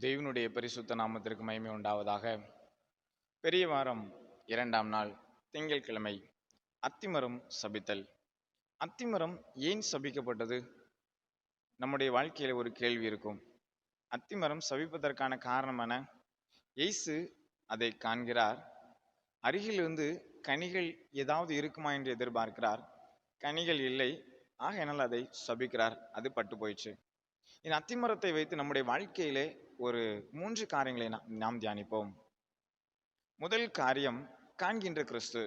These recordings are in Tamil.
தெய்வனுடைய பரிசுத்த நாமத்திற்கு மகிமை உண்டாவதாக. பெரிய வாரம் இரண்டாம் நாள் திங்கட்கிழமை அத்திமரம் சபித்தல். அத்திமரம் ஏன் சபிக்கப்பட்டது? நம்முடைய வாழ்க்கையில் ஒரு கேள்வி இருக்கும். அத்திமரம் சபிப்பதற்கான காரணமான எய்சு அதை காண்கிறார். அருகிலிருந்து கனிகள் ஏதாவது இருக்குமா என்று எதிர்பார்க்கிறார். கனிகள் இல்லை ஆகையினால் அதை சபிக்கிறார். அது பட்டு போயிடுச்சு இந்த அத்திமரத்தை வைத்து நம்முடைய வாழ்க்கையிலே ஒரு மூன்று காரியங்களை நாம் நாம் தியானிப்போம். முதல் காரியம் காண்கின்ற கிறிஸ்து.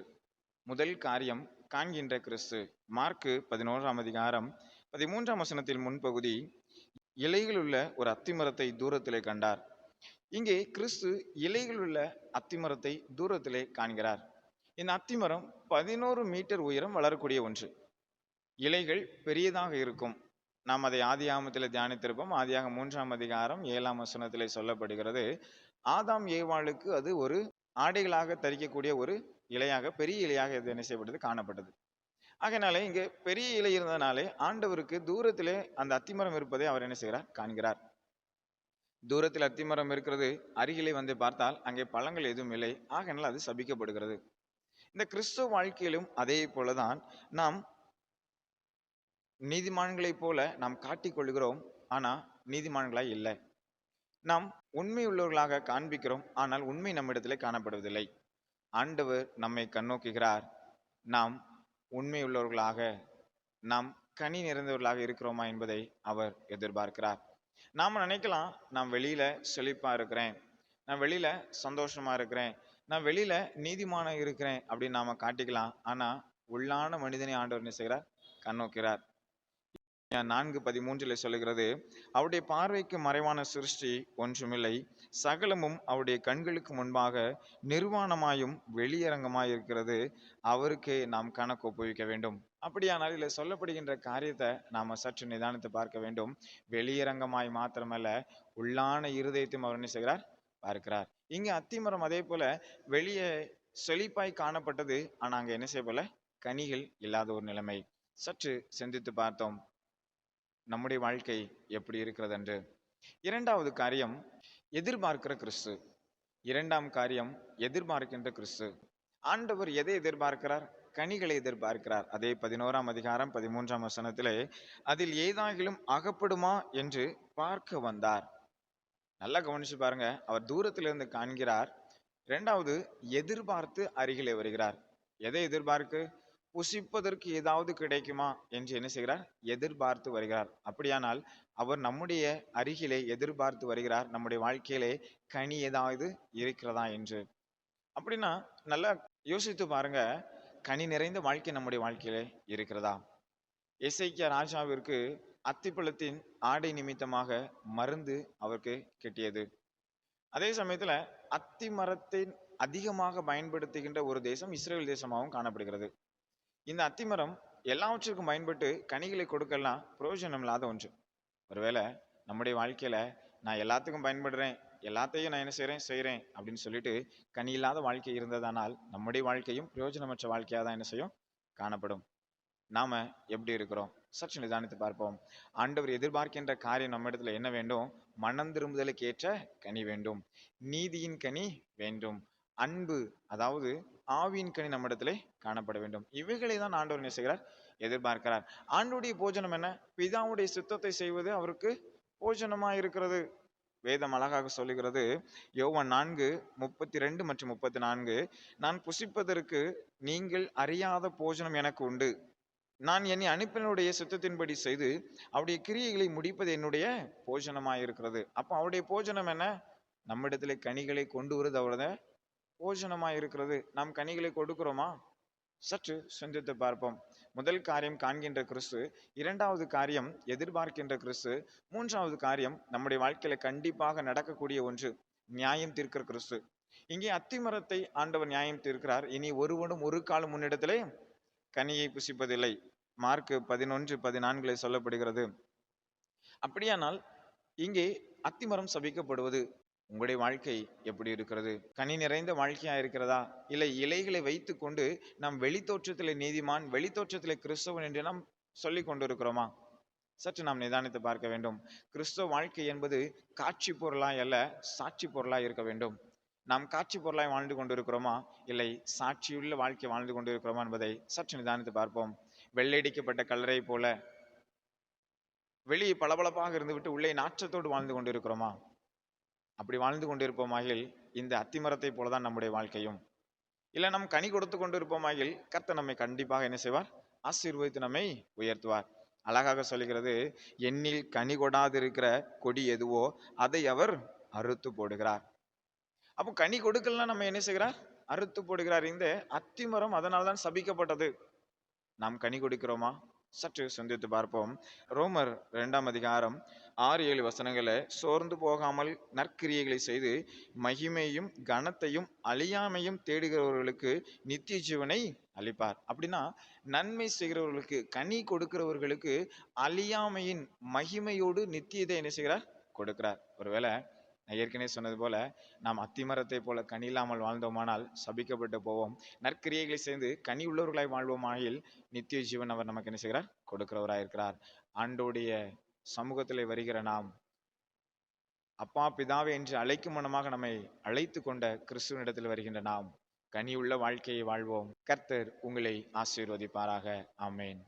முதல் காரியம் காண்கின்ற கிறிஸ்து. மார்க்கு பதினோராம் அதிகாரம் பதிமூன்றாம் வசனத்தில் முன்பகுதி இலைகளுள்ள ஒரு அத்திமரத்தை தூரத்திலே கண்டார். இங்கே கிறிஸ்து இலைகளுள்ள அத்திமரத்தை தூரத்திலே காண்கிறார். இந்த அத்திமரம் பதினோரு மீட்டர் உயரம் வளரக்கூடிய ஒன்று. இலைகள் பெரியதாக இருக்கும். நாம் அதை ஆதியாமத்தில் தியானித்திருப்போம். ஆதியாக மூன்றாம் அதிகாரம் ஏழாம் வசனத்திலே சொல்லப்படுகிறது. ஆதாம் ஏவாளுக்கு அது ஒரு ஆடைகளாக தரிக்கக்கூடிய ஒரு இலையாக பெரிய இலையாக இது என்ன செய்யப்பட்டது? காணப்பட்டது. ஆகையினாலே இங்கே பெரிய இலை இருந்தனாலே ஆண்டவருக்கு தூரத்திலே அந்த அத்திமரம் இருப்பதை அவர் என்ன செய்கிறார்? காண்கிறார். தூரத்தில் அத்திமரம் இருக்கிறது அருகிலே வந்து பார்த்தால் அங்கே பழங்கள் எதுவும் இல்லை. ஆகையினால் அது சபிக்கப்படுகிறது. இந்த கிறிஸ்துவ வாழ்க்கையிலும் அதே போலதான் நாம் நீதிமான்களைப் போல நாம் காட்டிக்கொள்கிறோம் கொள்கிறோம் நீதிமான்களாய் இல்லை. நாம் உண்மை உள்ளவர்களாக காண்பிக்கிறோம் ஆனால் உண்மை நம்மிடத்திலே காணப்படுவதில்லை. ஆண்டவர் நம்மை கண்ணோக்குகிறார் நாம் உண்மை உள்ளவர்களாக நாம் கனி நிறைந்தவர்களாக இருக்கிறோமா என்பதை அவர் எதிர்பார்க்கிறார். நாம் நினைக்கலாம் நான் வெளியில செழிப்பா இருக்கிறேன் நான் வெளியில சந்தோஷமா இருக்கிறேன் நான் வெளியில நீதிமான இருக்கிறேன் அப்படின்னு நாம காட்டிக்கலாம். ஆனா உள்ளான மனிதனை ஆண்டவர் என்ன செய்கிறார்? கண்ணோக்கிறார். நான்கு பதிமூன்றில் சொல்லுகிறது அவருடைய பார்வைக்கு மறைவான சிருஷ்டி ஒன்றுமில்லை. சகலமும் அவருடைய கண்களுக்கு முன்பாக நிர்வாணமாயும் வெளியரங்கமாய் இருக்கிறது அவருக்கே நாம் கணக்கு ஒப்புவிக்க வேண்டும். அப்படியானால் இதில் சொல்லப்படுகின்ற காரியத்தை நாம சற்று நிதானித்து பார்க்க வேண்டும். வெளியரங்கமாய் மாத்திரமல்ல உள்ளான இருதயத்தையும் அவர் என்ன செய்கிறார்? பார்க்கிறார். இங்கே அத்திமரம் அதே போல வெளியே செழிப்பாய் காணப்பட்டது. ஆனா அங்க என்ன செய்ய போல கனிகள் இல்லாத ஒரு நிலைமை. சற்று சிந்தித்து பார்த்தோம். நம்முடைய வாழ்க்கை எப்படி இருக்கிறது என்று இரண்டாவது காரியம் எதிர்பார்க்கிற கிறிஸ்து. இரண்டாம் காரியம் எதிர்பார்க்கின்ற கிறிஸ்து. ஆண்டவர் எதை எதிர்பார்க்கிறார்? கனிகளை எதிர்பார்க்கிறார். அதே பதினோராம் அதிகாரம் பதிமூன்றாம் வசனத்திலே அதில் ஏதாகிலும் அகப்படுமா? என்று பார்க்க வந்தார். நல்லா கவனிச்சு பாருங்க. அவர் தூரத்திலிருந்து காண்கிறார். இரண்டாவது எதிர்பார்த்து அருகிலே வருகிறார். எதை எதிர்பார்க்கு? புசிப்பதற்கு ஏதாவது கிடைக்குமா என்று என்ன செய்கிறார்? எதிர்பார்த்து வருகிறார். அப்படியானால் அவர் நம்முடைய அருகிலே எதிர்பார்த்து வருகிறார். நம்முடைய வாழ்க்கையிலே கனி ஏதாவது இருக்கிறதா என்று. அப்படின்னா நல்லா யோசித்து பாருங்க. கனி நிறைந்த வாழ்க்கை நம்முடைய வாழ்க்கையிலே இருக்கிறதா? இசைக்கிய ராஜாவிற்கு அத்திப்பழத்தின் ஆடை நிமித்தமாக மருந்து அவருக்கு கிட்டியது. அதே சமயத்துல அத்தி மரத்தின் அதிகமாக பயன்படுத்துகின்ற ஒரு தேசம் இஸ்ரேல் தேசமாகவும் காணப்படுகிறது. இந்த அத்திமரம் எல்லாவற்றிற்கும் பயன்பட்டு கனிகளை கொடுக்கலாம் பிரயோஜனம் இல்லாத ஒன்று. ஒருவேளை நம்முடைய வாழ்க்கையில் நான் எல்லாத்துக்கும் பயன்படுறேன் எல்லாத்தையும் நான் என்ன செய்கிறேன் செய்கிறேன் அப்படின்னு சொல்லிட்டு கனி இல்லாத வாழ்க்கை இருந்ததானால் நம்முடைய வாழ்க்கையும் பிரயோஜனமற்ற வாழ்க்கையாக தான் என்ன செய்யும்? காணப்படும். நாம் எப்படி இருக்கிறோம்? சற்று நிதானித்து பார்ப்போம். ஆண்டவர் எதிர்பார்க்கின்ற காரியம் நம்ம இடத்துல என்ன வேண்டும்? மனம் திரும்புதலுக்கு ஏற்ற கனி வேண்டும். நீதியின் கனி வேண்டும். அன்பு அதாவது ஆவியின் கனி நம்ம காணப்பட வேண்டும். இவைகளை தான் ஆண்டவர் நேசுகிறார் எதிர்பார்க்கிறார். ஆண்டுடைய போஜனம் என்ன? பிதாவுடைய சித்தத்தை செய்வது அவருக்கு போஜனமாக இருக்கிறது. வேதம் அழகாக சொல்லுகிறது. யோவன் நான்கு முப்பத்தி ரெண்டு மற்றும் முப்பத்தி நான்கு நான் புசிப்பதற்கு நீங்கள் அறியாத போஜனம் எனக்கு உண்டு. நான் என்னை அனுப்பினுடைய சுத்தத்தின்படி செய்து அவருடைய கிரியைகளை முடிப்பது என்னுடைய போஜனமாக இருக்கிறது அப்போ அவருடைய போஜனம் என்ன? நம்மிடத்துல கனிகளை கொண்டு வருது அவரதை போஜனமாக இருக்கிறது நாம் கனிகளை கொடுக்கிறோமா? சற்று சிந்தித்து பார்ப்போம். முதல் காரியம் காண்கின்ற கிறிஸ்து இரண்டாவது காரியம் எதிர்பார்க்கின்ற கிறிஸ்து மூன்றாவது காரியம் நம்முடைய வாழ்க்கையில கண்டிப்பாக நடக்கக்கூடிய ஒன்று நியாயம் தீர்க்கிற கிறிஸ்து. இங்கே அத்திமரத்தை ஆண்டவர் நியாயம் தீர்க்கிறார். இனி ஒருவனும் ஒரு காலம் முன்னிடத்திலே கனியை புசிப்பதில்லை. மார்க் பதினொன்று பதினான்கில் சொல்லப்படுகிறது. அப்படியானால் இங்கே அத்திமரம் சபிக்கப்படுவது உங்களுடைய வாழ்க்கை எப்படி இருக்கிறது? கனி நிறைந்த வாழ்க்கையா இருக்கிறதா? இல்லை இலைகளை வைத்து கொண்டு நாம் வெளித்தோற்றத்திலே நீதிமான் வெளித்தோற்றத்திலே கிறிஸ்தவன் என்று நாம் சொல்லி கொண்டிருக்கிறோமா? சற்று நாம் நிதானித்து பார்க்க வேண்டும். கிறிஸ்தவ வாழ்க்கை என்பது காட்சி பொருளாய் அல்ல சாட்சி பொருளாய் இருக்க வேண்டும். நாம் காட்சி பொருளாய் வாழ்ந்து கொண்டிருக்கிறோமா? இல்லை சாட்சியுள்ள வாழ்க்கை வாழ்ந்து கொண்டிருக்கிறோமா என்பதை சற்று நிதானித்து பார்ப்போம். வெள்ளையடிக்கப்பட்ட கல்லறை போல வெளியே பளபளப்பாக இருந்துவிட்டு உள்ளே நாற்றத்தோடு வாழ்ந்து கொண்டிருக்கிறோமா? அப்படி வாழ்ந்து கொண்டிருப்போமாகில் இந்த அத்திமரத்தை போலதான் நம்முடைய வாழ்க்கையும். இல்லை நம் கனி கொடுத்து கொண்டிருப்போமாகில் கர்த்தர் நம்மை கண்டிப்பாக என்ன செய்வார்? ஆசீர்வதித்து நம்மை உயர்த்துவார். அழகாக சொல்லுகிறது எண்ணில் கனி கொடாதிருக்கிற கொடி எதுவோ அதை அவர் அறுத்து போடுகிறார். அப்போ கனி கொடுக்கலாம் நம்ம என்ன செய்கிறார்? அறுத்து போடுகிறார். இந்த அத்திமரம் அதனால்தான் சபிக்கப்பட்டது. நாம் கனி கொடுக்கிறோமா? சற்று சிந்தித்து பார்ப்போம். ரோமர் ரெண்டாம் அதிகாரம் ஆறு ஏழு வசனங்களை சோர்ந்து போகாமல் நற்கிரியைகளை செய்து மகிமையும் கனத்தையும் அழியாமையும் தேடுகிறவர்களுக்கு நித்திய ஜீவனை அளிப்பார். அப்படின்னா நன்மை செய்கிறவர்களுக்கு கனி கொடுக்கிறவர்களுக்கு அழியாமையின் மகிமையோடு நித்தியதை என்ன செய்கிறார்? கொடுக்கிறார். ஒருவேளை நான் ஏற்கனவே சொன்னது போல நாம் அத்திமரத்தை போல கனி இல்லாமல் வாழ்ந்தோமானால் சபிக்கப்பட்டு போவோம். நற்கிரியைகளை சேர்ந்து கனி உள்ளவர்களாய் வாழ்வோமாயில் நித்திய ஜீவன் அவர் நமக்கு என்ன செய்கிறார்? கொடுக்கிறவராய் இருக்கிறார் ஆண்டோடைய சமூகத்திலே வருகிற நாம் அப்பா பிதாவே என்று அழைக்கும் மனமாக நம்மை அழைத்து கொண்ட கிறிஸ்துவனிடத்தில் வருகின்ற நாம் கனியுள்ள வாழ்க்கையை வாழ்வோம். கர்த்தர் உங்களை ஆசீர்வதிப்பாராக. ஆமேன்.